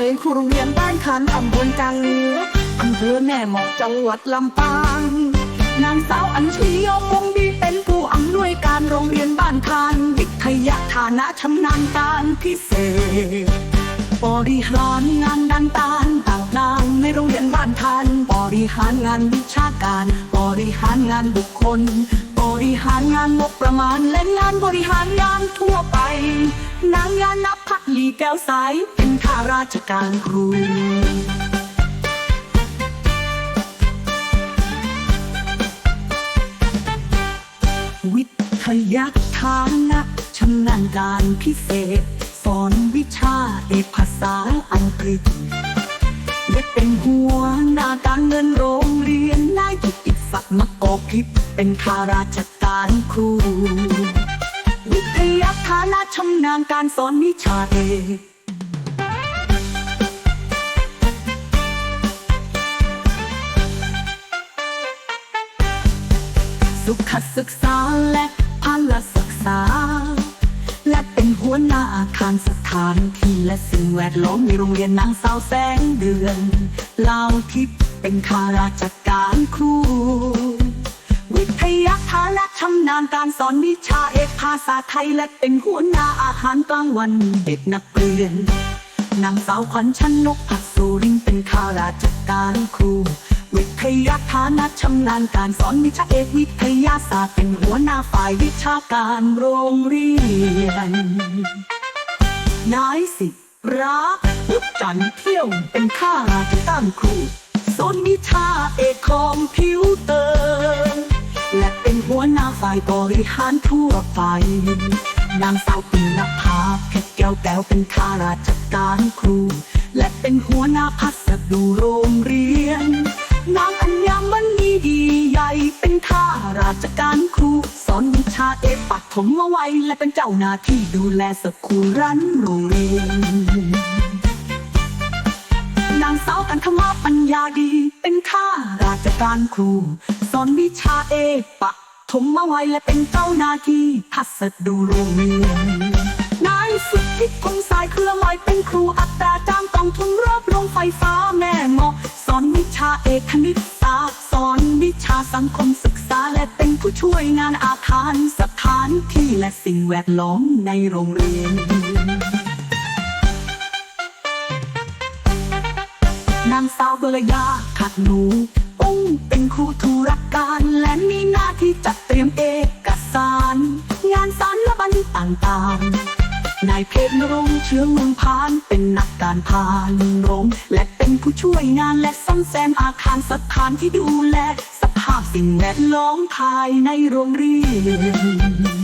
เทยครูโรงเรียนบ้านคันตำบลจังอำเภอแม่หมอกจังหวัดลำปาง นางสาวอัญชียมวงดีเป็นผู้อำนวยการโรงเรียนบ้านคันวิทยาฐานะชำนาญการพิเศษ บริหารงานด้านต่างต่างๆในโรงเรียนบ้านทันบริหารงานวิชาการ บริหารงานบุคคล ริหารงานงบประมาณและงานบริหารงานทั่วไป นางยานับพักลีแก้วใสเป็นข้าราชการครูวิทยาฐานะชำนาญการพิเศษ สอนวิชาเอกภาษาอังกฤษและเป็นหัวหน้าการเงินโรงเรียนนายกิติศักดิ์มกอกพิษ เป็นข้าราชการครูวิทยาฐานะชำนาญการสอนวิชาเอกสุขศึกษาและพลศึกษา และเป็นหัวหน้าอาคารสถานที่และสิ่งแวดล้อมในโรงเรียนนางสาวแสงเดือนเลาทิพย์เป็นข้าราชการครู วิทยาฐานะชำนาญการสอนวิชาเอกภาษาไทยและเป็นหัวหน้าอาหารกลางวันเด็กนักเรียน นางสาวขวัญชนกผักสุรินทร์เป็นข้าราชการครู วิทยาฐานะชำนาญการสอนวิชาเอกวิทยาศาสตร์เป็นหัวหน้าฝ่ายวิชาการโรงเรียน นายสิรักวุฒิจันเที่ยวเป็นข้าราชการครูสอนวิชาเอก บริหารทั่วไป นางสาวปีนภาเพชรแก้วแก้วเป็นข้าราชการครู และเป็นหัวหน้าพัสดุโรงเรียน นางอัญญามณีดีใหญ่เป็นข้าราชการครู สอนวิชาเอกปักถมเอาไว้และเป็นเจ้าหน้าที่ดูแลสกุรันโรงเรียนนางสาวกันธมาปัญญาดี เป็นข้าราชการครู สอนวิชาเอกปะ ถมมาไว้และเป็นเจ้าหน้าที่พัสดุโรงเรียนนายสุดที่คงสายเครือลอยเป็นครูอัตราจ้างกองทุนรอบโรงไฟฟ้าแม่หมอสอนวิชาเอกคณิตศาสตร์สอนวิชาสังคมศึกษาและเป็นผู้ช่วยงานอาคารสถานที่และสิ่งแวดล้อมในโรงเรียนนางสาวเบรยาขัดหนู อุ้งเป็นครูธุรการ และมีหน้าที่จัดเตรียมเอกสาร งานสารและบันต่างๆ นายเพชรนรงเชื้อเมืองพาน เป็นนักการพานโรง และเป็นผู้ช่วยงานและซ่อมแซมอาคารสถานที่ดูแล สภาพสิ่งแวดล้อมภายในโรงเรียน